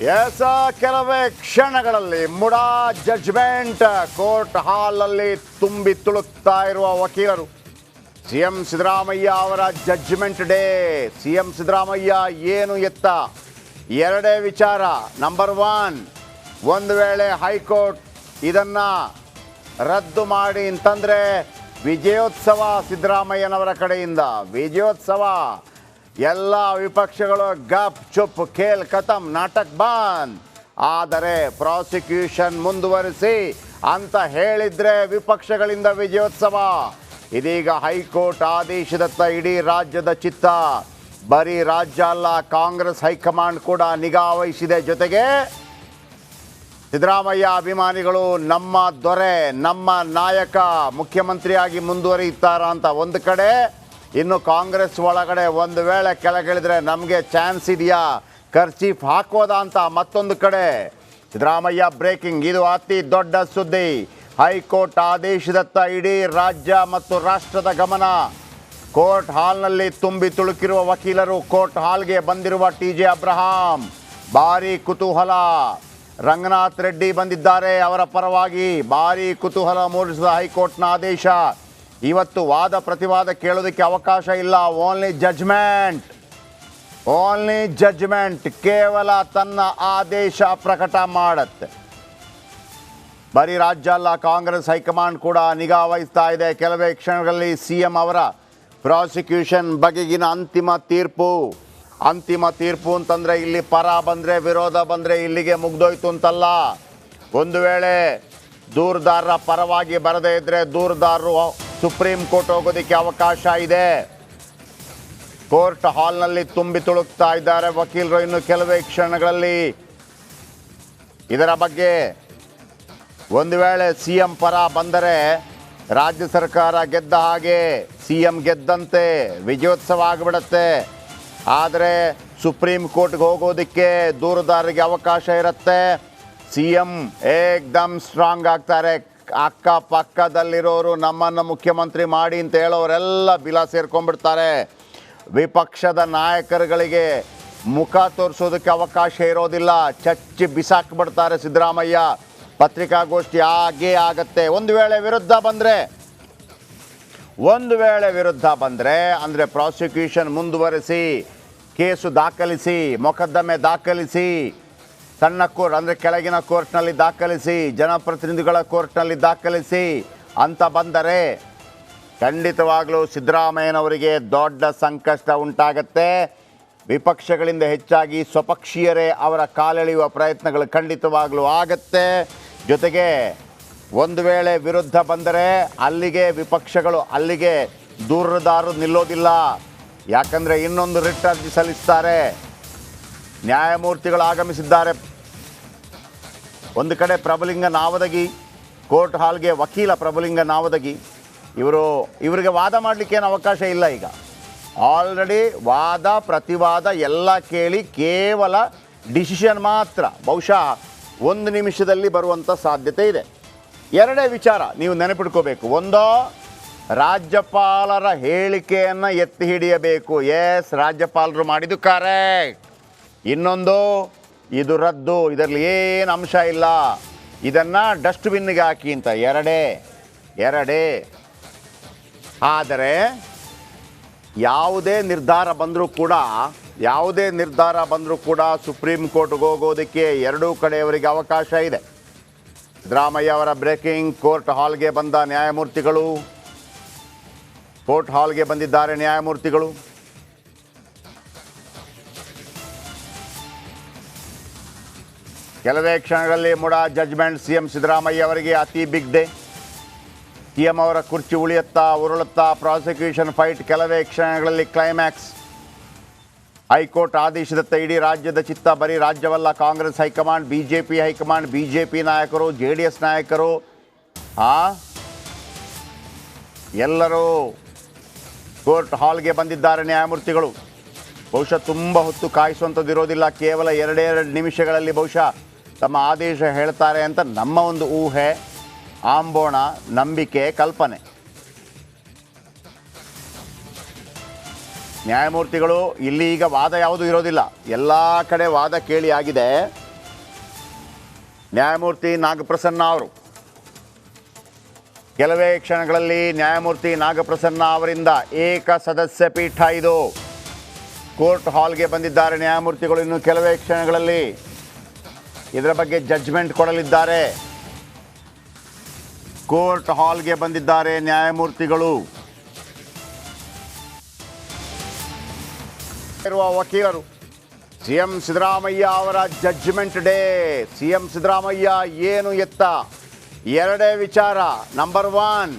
S ಕೆಲವೇ ಕ್ಷಣಗಳಲ್ಲಿ MUDA judgment court ಹಾಲಲ್ಲಿ ತುಂಬಿ ತುಳುಕ್ತಾ ಇರುವ ವಕೀಲರು. ಸಿಎಂ ಸಿದ್ದರಾಮಯ್ಯ ಅವರ ಜಡ್ಜ್ಮೆಂಟ್ ಡೇ ಸಿಎಂ ಸಿದ್ದರಾಮಯ್ಯ ಏನು ಎತ್ತ? ಎರಡೇ ವಿಚಾರ. ನಂಬರ್ ಒನ್ ಒಂದು ವೇಳೆ ಹೈಕೋರ್ಟ್ ಇದನ್ನ ರದ್ದು ಮಾಡಿ ಅಂತಂದ್ರೆ ವಿಜಯೋತ್ಸವ ಸಿದ್ದರಾಮಯ್ಯನವರ ಕಡೆಯಿಂದ. ವಿಜಯೋತ್ಸವ ಎಲ್ಲ ವಿಪಕ್ಷಗಳು ಗಪ್ ಚುಪ್ ಖೇಲ್ ಖತಮ್ ನಾಟಕ್ ಬಂದ್ ಆದರೆ ಪ್ರಾಸಿಕ್ಯೂಷನ್ ಮುಂದುವರಿಸಿ ಅಂತ ಹೇಳಿದ್ರೆ ವಿಪಕ್ಷಗಳಿಂದ ವಿಜಯೋತ್ಸವ. ಇದೀಗ ಹೈಕೋರ್ಟ್ ಆದೇಶದತ್ತ ಇಡೀ ರಾಜ್ಯದ ಚಿತ್ತ. ಬರೀ ರಾಜ್ಯ ಅಲ್ಲ, ಕಾಂಗ್ರೆಸ್ ಹೈಕಮಾಂಡ್ ಕೂಡ ನಿಗಾ ವಹಿಸಿದೆ ಜೊತೆಗೆ ಸಿದ್ದರಾಮಯ್ಯ ಅಭಿಮಾನಿಗಳು ನಮ್ಮ ದೊರೆ, ನಮ್ಮ ನಾಯಕ, ಮುಖ್ಯಮಂತ್ರಿಯಾಗಿ ಮುಂದುವರಿಯುತ್ತಾರ ಅಂತ ಒಂದು ಕಡೆ. ಇನ್ನು ಕಾಂಗ್ರೆಸ್ ಒಳಗಡೆ ಒಂದು ವೇಳೆ ಕೆಳಗಿಳಿದ್ರೆ ನಮಗೆ ಚಾನ್ಸ್ ಇದೆಯಾ? ಖರ್ಚೀಫ್ ಹಾಕೋದಾ ಅಂತ ಮತ್ತೊಂದು ಕಡೆ. ಸಿದ್ದರಾಮಯ್ಯ ಬ್ರೇಕಿಂಗ್, ಇದು ಅತಿ ದೊಡ್ಡ ಸುದ್ದಿ. ಹೈಕೋರ್ಟ್ ಆದೇಶದತ್ತ ಇಡೀ ರಾಜ್ಯ ಮತ್ತು ರಾಷ್ಟ್ರದ ಗಮನ. ಕೋರ್ಟ್ ಹಾಲ್ನಲ್ಲಿ ತುಂಬಿ ತುಳುಕಿರುವ ವಕೀಲರು ಕೋರ್ಟ್ ಹಾಲ್ಗೆ ಬಂದಿರುವ ಟಿ ಜೆ ಅಬ್ರಹಾಂ. ಭಾರಿ ಕುತೂಹಲ. ರಂಗನಾಥ್ ರೆಡ್ಡಿ ಬಂದಿದ್ದಾರೆ ಅವರ ಪರವಾಗಿ. ಭಾರಿ ಕುತೂಹಲ ಮೂಡಿಸಿದ ಹೈಕೋರ್ಟ್ನ ಆದೇಶ. ಇವತ್ತು ವಾದ ಪ್ರತಿವಾದ ಕೇಳೋದಕ್ಕೆ ಅವಕಾಶ ಇಲ್ಲ. ಓನ್ಲಿ ಜಜ್ಮೆಂಟ್ ಓನ್ಲಿ ಜಜ್ಮೆಂಟ್ ಕೇವಲ ತನ್ನ ಆದೇಶ ಪ್ರಕಟ ಮಾಡತ್ತೆ. ಬರೀ ರಾಜ್ಯ ಅಲ್ಲ, ಕಾಂಗ್ರೆಸ್, ಹೈಕಮಾಂಡ್ ಕೂಡ ನಿಗಾ ವಹಿಸ್ತಾ ಇದೆ. ಕೆಲವೇ ಕ್ಷಣಗಳಲ್ಲಿ ಸಿ ಎಂ ಅವರ ಪ್ರಾಸಿಕ್ಯೂಷನ್ ಬಗೆಗಿನ ಅಂತಿಮ ತೀರ್ಪು. ಅಂತಿಮ ತೀರ್ಪು ಅಂತಂದರೆ ಇಲ್ಲಿ ಪರ ಬಂದರೆ, ವಿರೋಧ ಬಂದರೆ ಇಲ್ಲಿಗೆ ಮುಗ್ದೋಯ್ತು ಅಂತಲ್ಲ. ಒಂದು ವೇಳೆ ದೂರದಾರರ ಪರವಾಗಿ ಬರದೇ ಇದ್ದರೆ ದೂರದಾರರು ಸುಪ್ರೀಂ ಕೋರ್ಟ್ ಹೋಗೋದಕ್ಕೆ ಅವಕಾಶ ಇದೆ. ಕೋರ್ಟ್ ಹಾಲ್ನಲ್ಲಿ ತುಂಬಿ ತುಳುಕ್ತಾ ಇದ್ದಾರೆ ವಕೀಲರು ಇನ್ನು ಕೆಲವೇ ಕ್ಷಣಗಳಲ್ಲಿ. ಇದರ ಬಗ್ಗೆ ಒಂದು ವೇಳೆ ಸಿ ಎಂ ಪರ ಬಂದರೆ ರಾಜ್ಯ ಸರ್ಕಾರ ಗೆದ್ದ ಹಾಗೆ ಸಿ ಎಂ ಗೆದ್ದಂತೆ ವಿಜಯೋತ್ಸವ ಆಗಿಬಿಡತ್ತೆ. ಆದರೆ ಸುಪ್ರೀಂ ಕೋರ್ಟ್ಗೆ ಹೋಗೋದಕ್ಕೆ ದೂರದಾರರಿಗೆ ಅವಕಾಶ ಇರುತ್ತೆ. ಸಿ ಎಂ ಏಕ್ದಮ್ ಸ್ಟ್ರಾಂಗ್ ಆಗ್ತಾರೆ. ಅಕ್ಕ ಪಕ್ಕದಲ್ಲಿರೋರು ನಮ್ಮನ್ನು ಮುಖ್ಯಮಂತ್ರಿ ಮಾಡಿ ಅಂತ ಹೇಳೋರೆಲ್ಲ ಬಿಲ ಸೇರ್ಕೊಂಡ್ಬಿಡ್ತಾರೆ. ವಿಪಕ್ಷದ ನಾಯಕರುಗಳಿಗೆ ಮುಖ ತೋರಿಸೋದಕ್ಕೆ ಅವಕಾಶ ಇರೋದಿಲ್ಲ. ಚಚ್ಚಿ ಬಿಸಾಕ್ಬಿಡ್ತಾರೆ ಸಿದ್ದರಾಮಯ್ಯ. ಪತ್ರಿಕಾಗೋಷ್ಠಿ ಹಾಗೇ ಆಗತ್ತೆ. ಒಂದು ವೇಳೆ ವಿರುದ್ಧ ಬಂದರೆ, ಒಂದು ವೇಳೆ ವಿರುದ್ಧ ಬಂದರೆ, ಅಂದರೆ ಪ್ರಾಸಿಕ್ಯೂಷನ್ ಮುಂದುವರೆಸಿ, ಕೇಸು ದಾಖಲಿಸಿ, ಮೊಕದ್ದಮೆ ದಾಖಲಿಸಿ ಸಣ್ಣ ಕೋರ್ಟ್ ಅಂದರೆ ಕೆಳಗಿನ ಕೋರ್ಟ್ನಲ್ಲಿ ದಾಖಲಿಸಿ, ಜನಪ್ರತಿನಿಧಿಗಳ ಕೋರ್ಟ್ನಲ್ಲಿ ದಾಖಲಿಸಿ, ಅಂತ ಬಂದರೆ ಖಂಡಿತವಾಗಲೂ ಸಿದ್ದರಾಮಯ್ಯನವರಿಗೆ ದೊಡ್ಡ ಸಂಕಷ್ಟ ಉಂಟಾಗತ್ತೆ. ವಿಪಕ್ಷಗಳಿಂದ ಹೆಚ್ಚಾಗಿ ಸ್ವಪಕ್ಷೀಯರೇ ಅವರ ಕಾಲೆಳೆಯುವ ಪ್ರಯತ್ನಗಳು ಖಂಡಿತವಾಗಲೂ ಆಗತ್ತೆ. ಜೊತೆಗೆ ಒಂದು ವೇಳೆ ವಿರುದ್ಧ ಬಂದರೆ ಅಲ್ಲಿಗೆ ವಿಪಕ್ಷಗಳು ಅಲ್ಲಿಗೆ ದೂರದಾರು ನಿಲ್ಲೋದಿಲ್ಲ. ಯಾಕಂದರೆ ಇನ್ನೊಂದು ರಿಟ್ ಅರ್ಜಿ ಸಲ್ಲಿಸ್ತಾರೆ. ನ್ಯಾಯಮೂರ್ತಿಗಳು ಆಗಮಿಸಿದ್ದಾರೆ. ಒಂದು ಕಡೆ ಪ್ರಬಲಿಂಗ ನಾವದಗಿ, ಕೋರ್ಟ್ ಹಾಲ್ಗೆ ವಕೀಲ ಪ್ರಬಲಿಂಗ ನಾವದಗಿ. ಇವರು, ಇವರಿಗೆ ವಾದ ಮಾಡಲಿಕ್ಕೆ ಏನು ಅವಕಾಶ ಇಲ್ಲ ಈಗ. ಆಲ್ರೆಡಿ ವಾದ, ಪ್ರತಿವಾದ ಎಲ್ಲ ಕೇಳಿ ಕೇವಲ ಡಿಸಿಷನ್ ಮಾತ್ರ. ಬಹುಶಃ ಒಂದು ನಿಮಿಷದಲ್ಲಿ ಬರುವಂಥ ಸಾಧ್ಯತೆ ಇದೆ. ಎರಡೇ ವಿಚಾರ ನೀವು ನೆನಪಿಟ್ಕೋಬೇಕು. ಒಂದೋ, ರಾಜ್ಯಪಾಲರ ಹೇಳಿಕೆಯನ್ನು ಎತ್ತಿ ಹಿಡಿಯಬೇಕು. ಎಸ್ ರಾಜ್ಯಪಾಲರು ಮಾಡಿದ್ದು ಕರೆಕ್ಟ್ ಇನ್ನೊಂದು ಇದು ರದ್ದು. ಇದರಲ್ಲಿ ಏನು ಅಂಶ ಇಲ್ಲ. ಇದನ್ನು ಡಸ್ಟ್ಬಿನ್ಗೆ ಹಾಕಿ ಅಂತ. ಎರಡೇ. ಎರಡೇ. ಆದರೆ ಯಾವುದೇ ನಿರ್ಧಾರ ಬಂದರೂ ಕೂಡ, ಯಾವುದೇ ನಿರ್ಧಾರ ಬಂದರೂ ಕೂಡ ಸುಪ್ರೀಂ ಕೋರ್ಟ್ಗೆ ಹೋಗೋದಕ್ಕೆ ಎರಡೂ ಕಡೆಯವರಿಗೆ ಅವಕಾಶ ಇದೆ. ಸಿದ್ದರಾಮಯ್ಯ ಅವರ ಬ್ರೇಕಿಂಗ್ ಕೋರ್ಟ್ ಹಾಲ್ಗೆ ಬಂದ ನ್ಯಾಯಮೂರ್ತಿಗಳು, ಕೋರ್ಟ್ ಹಾಲ್ಗೆ ಬಂದಿದ್ದಾರೆ ನ್ಯಾಯಮೂರ್ತಿಗಳು. ಕೆಲವೇ ಕ್ಷಣಗಳಲ್ಲಿ MUDA judgement C M Siddaramaiah ಅವರಿಗೆ ಅತಿ ಬಿಗ್ ಡೇ. ಸಿ ಎಂ ಅವರ ಕುರ್ಚಿ ಉಳಿಯುತ್ತಾ, ಉರುಳುತ್ತಾ, ಪ್ರಾಸಿಕ್ಯೂಷನ್ ಫೈಟ್ ಕೆಲವೇ ಕ್ಷಣಗಳಲ್ಲಿ ಕ್ಲೈಮ್ಯಾಕ್ಸ್. ಹೈಕೋರ್ಟ್ ಆದೇಶದತ್ತ ಇಡೀ ರಾಜ್ಯದ ಚಿತ್ತ, ಬರೀ ರಾಜ್ಯವಲ್ಲ, Congress high command B J P high command B J P ನಾಯಕರು ಜೆ ಡಿ ಎಸ್ ನಾಯಕರು, ಆ? ಎಲ್ಲರೂ ಕೋರ್ಟ್ ಹಾಲ್ಗೆ ಬಂದಿದ್ದಾರೆ ನ್ಯಾಯಮೂರ್ತಿಗಳು. ಬಹುಶಃ ತುಂಬ ಹೊತ್ತು ಕಾಯಿಸುವಂಥದ್ದು ಇರೋದಿಲ್ಲ, ಕೇವಲ ಎರಡೆರಡು ನಿಮಿಷಗಳಲ್ಲಿ ಬಹುಶಃ. ತಮ್ಮ ಆದೇಶ ಹೇಳ್ತಾರೆ ಅಂತ ನಮ್ಮ ಒಂದು ಊಹೆ, ಆಂಬೋಣ, ನಂಬಿಕೆ, ಕಲ್ಪನೆ. ನ್ಯಾಯಮೂರ್ತಿಗಳು, ಇಲ್ಲಿ ಈಗ ವಾದ ಯಾವುದೂ ಇರೋದಿಲ್ಲ. ಎಲ್ಲ ಕಡೆ ವಾದ ಕೇಳಿ ಆಗಿದೆ. ನ್ಯಾಯಮೂರ್ತಿ ನಾಗಪ್ರಸನ್ನ ಅವರು. ಕೆಲವೇ ಕ್ಷಣಗಳಲ್ಲಿ ನ್ಯಾಯಮೂರ್ತಿ ನಾಗಪ್ರಸನ್ನ ಅವರಿಂದ ಏಕ ಸದಸ್ಯ ಪೀಠ ಇದು. ಕೋರ್ಟ್ ಹಾಲ್ಗೆ ಬಂದಿದ್ದಾರೆ ನ್ಯಾಯಮೂರ್ತಿಗಳು ಇನ್ನು ಕೆಲವೇ ಕ್ಷಣಗಳಲ್ಲಿ. ಇದರ ಬಗ್ಗೆ ಜಡ್ಜ್ಮೆಂಟ್ ಕೊಡಲಿದ್ದಾರೆ. ಕೋರ್ಟ್ ಹಾಲ್ಗೆ ಬಂದಿದ್ದಾರೆ ನ್ಯಾಯಮೂರ್ತಿಗಳು. ಇರುವ ವಕೀಲರು, ಸಿಎಂ ಸಿದ್ದರಾಮಯ್ಯ ಅವರ ಜಡ್ಜ್ಮೆಂಟ್ ಡೇ ಸಿಎಂ ಸಿದ್ದರಾಮಯ್ಯ ಏನು ಎತ್ತ? ಎರಡೇ ವಿಚಾರ. ನಂಬರ್ ಒನ್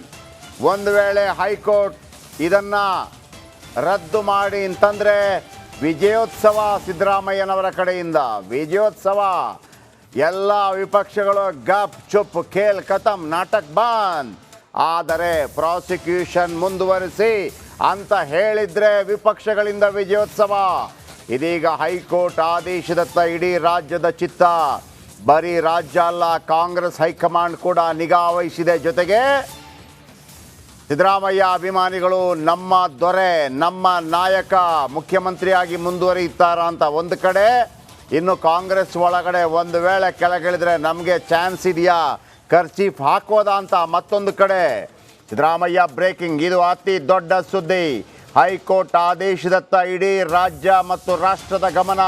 ಒಂದು ವೇಳೆ ಹೈಕೋರ್ಟ್ ಇದನ್ನು ರದ್ದು ಮಾಡಿ ಅಂತಂದರೆ ವಿಜಯೋತ್ಸವ ಸಿದ್ದರಾಮಯ್ಯನವರ ಕಡೆಯಿಂದ. ವಿಜಯೋತ್ಸವ ಎಲ್ಲ ವಿಪಕ್ಷಗಳು ಗಪ್ ಚುಪ್ ಖೇಲ್ ಕತಮ್ ನಾಟಕ್ ಬಾನ್. ಆದರೆ ಪ್ರಾಸಿಕ್ಯೂಷನ್ ಮುಂದುವರಿಸಿ ಅಂತ ಹೇಳಿದ್ರೆ ವಿಪಕ್ಷಗಳಿಂದ ವಿಜಯೋತ್ಸವ. ಇದೀಗ ಹೈಕೋರ್ಟ್ ಆದೇಶದತ್ತ ಇಡೀ ರಾಜ್ಯದ ಚಿತ್ತ. ಬರೀ ರಾಜ್ಯ ಅಲ್ಲ, ಕಾಂಗ್ರೆಸ್ ಹೈಕಮಾಂಡ್ ಕೂಡ ನಿಗಾ ವಹಿಸಿದೆ ಜೊತೆಗೆ ಸಿದ್ದರಾಮಯ್ಯ ಅಭಿಮಾನಿಗಳು ನಮ್ಮ ದೊರೆ, ನಮ್ಮ ನಾಯಕ ಮುಖ್ಯಮಂತ್ರಿಯಾಗಿ ಮುಂದುವರಿಯುತ್ತಾರ ಅಂತ ಒಂದು ಕಡೆ. ಇನ್ನು ಕಾಂಗ್ರೆಸ್ ಒಳಗಡೆ ಒಂದು ವೇಳೆ ಕೆಳಗಿಳಿದ್ರೆ ನಮಗೆ ಚಾನ್ಸ್ ಇದೆಯಾ? ಖರ್ಚೀಫ್ ಹಾಕೋದ ಅಂತ ಮತ್ತೊಂದು ಕಡೆ. ಸಿದ್ದರಾಮಯ್ಯ ಬ್ರೇಕಿಂಗ್ ಇದು ಅತಿ ದೊಡ್ಡ ಸುದ್ದಿ. ಹೈಕೋರ್ಟ್ ಆದೇಶದತ್ತ ಇಡೀ ರಾಜ್ಯ ಮತ್ತು ರಾಷ್ಟ್ರದ ಗಮನ.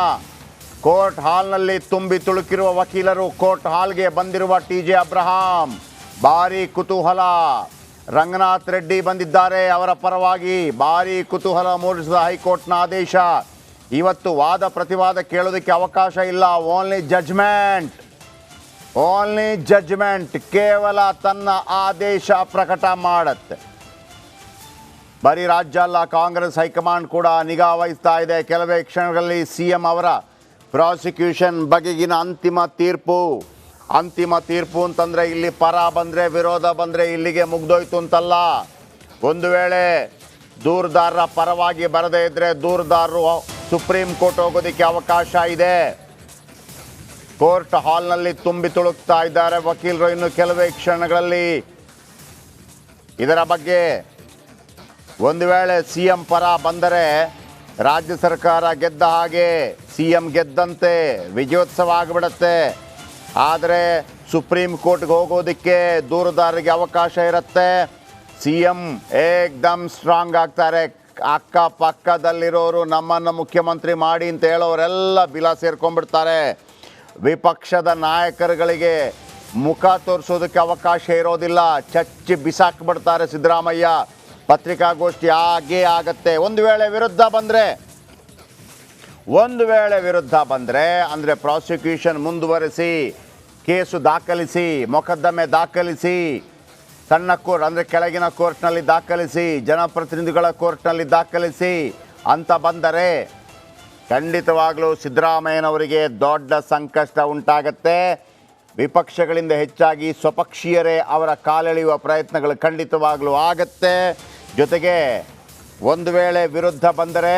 ಕೋರ್ಟ್ ಹಾಲ್ನಲ್ಲಿ ತುಂಬಿ ತುಳುಕಿರುವ ವಕೀಲರು ಕೋರ್ಟ್ ಹಾಲ್ಗೆ ಬಂದಿರುವ ಟಿ ಜೆ ಅಬ್ರಹಾಂ ಭಾರಿ ಕುತೂಹಲ. ರಂಗನಾಥ್ ರೆಡ್ಡಿ ಬಂದಿದ್ದಾರೆ ಅವರ ಪರವಾಗಿ. ಭಾರಿ ಕುತೂಹಲ ಮೂಡಿಸಿದ ಹೈಕೋರ್ಟ್ನ ಆದೇಶ. ಇವತ್ತು ವಾದ ಪ್ರತಿವಾದ ಕೇಳೋದಕ್ಕೆ ಅವಕಾಶ ಇಲ್ಲ. ಓನ್ಲಿ ಜಡ್ಜ್ಮೆಂಟ್ ಓನ್ಲಿ ಜಡ್ಜ್ಮೆಂಟ್ ಕೇವಲ ತನ್ನ ಆದೇಶ ಪ್ರಕಟ ಮಾಡತ್ತೆ. ಬರೀ ರಾಜ್ಯ ಅಲ್ಲ, ಕಾಂಗ್ರೆಸ್, ಹೈಕಮಾಂಡ್ ಕೂಡ ನಿಗಾ ವಹಿಸ್ತಾ ಇದೆ. ಕೆಲವೇ ಕ್ಷಣಗಳಲ್ಲಿ ಸಿ ಎಂ ಅವರ ಪ್ರಾಸಿಕ್ಯೂಷನ್ ಬಗೆಗಿನ ಅಂತಿಮ ತೀರ್ಪು. ಅಂತಿಮ ತೀರ್ಪು ಅಂತಂದರೆ ಇಲ್ಲಿ ಪರ ಬಂದರೆ ವಿರೋಧ ಬಂದರೆ ಇಲ್ಲಿಗೆ ಮುಗ್ದೋಯ್ತು ಅಂತಲ್ಲ. ಒಂದು ವೇಳೆ ದೂರದಾರರ ಪರವಾಗಿ ಬರದೇ ಇದ್ದರೆ ದೂರದಾರರು ಸುಪ್ರೀಂ ಕೋರ್ಟ್ ಹೋಗೋದಕ್ಕೆ ಅವಕಾಶ ಇದೆ. ಕೋರ್ಟ್ ಹಾಲ್ನಲ್ಲಿ ತುಂಬಿ ತುಳುಕ್ತಾ ಇದ್ದಾರೆ ವಕೀಲರು ಇನ್ನು ಕೆಲವೇ ಕ್ಷಣಗಳಲ್ಲಿ. ಇದರ ಬಗ್ಗೆ ಒಂದು ವೇಳೆ ಸಿ ಎಂ ಪರ ಬಂದರೆ ರಾಜ್ಯ ಸರ್ಕಾರ ಗೆದ್ದ ಹಾಗೆ ಸಿ ಎಂ ಗೆದ್ದಂತೆ ವಿಜಯೋತ್ಸವ ಆಗಿಬಿಡತ್ತೆ. ಆದರೆ ಸುಪ್ರೀಂ ಕೋರ್ಟ್ಗೆ ಹೋಗೋದಕ್ಕೆ ದೂರದಾರರಿಗೆ ಅವಕಾಶ ಇರುತ್ತೆ. ಸಿ ಎಂ ಏಕ್ದಮ್ ಸ್ಟ್ರಾಂಗ್ ಆಗ್ತಾರೆ. ಅಕ್ಕಪಕ್ಕದಲ್ಲಿರೋರು ನಮ್ಮನ್ನು ಮುಖ್ಯಮಂತ್ರಿ ಮಾಡಿ ಅಂತ ಹೇಳೋರೆಲ್ಲ ಬಿಲ ಸೇರ್ಕೊಂಡ್ಬಿಡ್ತಾರೆ. ವಿಪಕ್ಷದ ನಾಯಕರುಗಳಿಗೆ ಮುಖ ತೋರಿಸೋದಕ್ಕೆ ಅವಕಾಶ ಇರೋದಿಲ್ಲ. ಚಚ್ಚಿ ಬಿಸಾಕ್ಬಿಡ್ತಾರೆ ಸಿದ್ದರಾಮಯ್ಯ. ಪತ್ರಿಕಾಗೋಷ್ಠಿ ಹಾಗೇ ಆಗತ್ತೆ. ಒಂದು ವೇಳೆ ವಿರುದ್ಧ ಬಂದರೆ, ಒಂದು ವೇಳೆ ವಿರುದ್ಧ ಬಂದರೆ, ಅಂದರೆ ಪ್ರಾಸಿಕ್ಯೂಷನ್ ಮುಂದುವರೆಸಿ, ಕೇಸು ದಾಖಲಿಸಿ, ಮೊಕದ್ದಮೆ ದಾಖಲಿಸಿ ಸಣ್ಣ ಕೋರ್ಟ್, ಅಂದರೆ ಕೆಳಗಿನ ಕೋರ್ಟ್ನಲ್ಲಿ ದಾಖಲಿಸಿ, ಜನಪ್ರತಿನಿಧಿಗಳ ಕೋರ್ಟ್ನಲ್ಲಿ ದಾಖಲಿಸಿ, ಅಂತ ಬಂದರೆ ಖಂಡಿತವಾಗಲೂ ಸಿದ್ದರಾಮಯ್ಯನವರಿಗೆ ದೊಡ್ಡ ಸಂಕಷ್ಟ ಉಂಟಾಗತ್ತೆ. ವಿಪಕ್ಷಗಳಿಂದ ಹೆಚ್ಚಾಗಿ ಸ್ವಪಕ್ಷೀಯರೇ ಅವರ ಕಾಲೆಳೆಯುವ ಪ್ರಯತ್ನಗಳು ಖಂಡಿತವಾಗಲೂ ಆಗತ್ತೆ. ಜೊತೆಗೆ ಒಂದು ವೇಳೆ ವಿರುದ್ಧ ಬಂದರೆ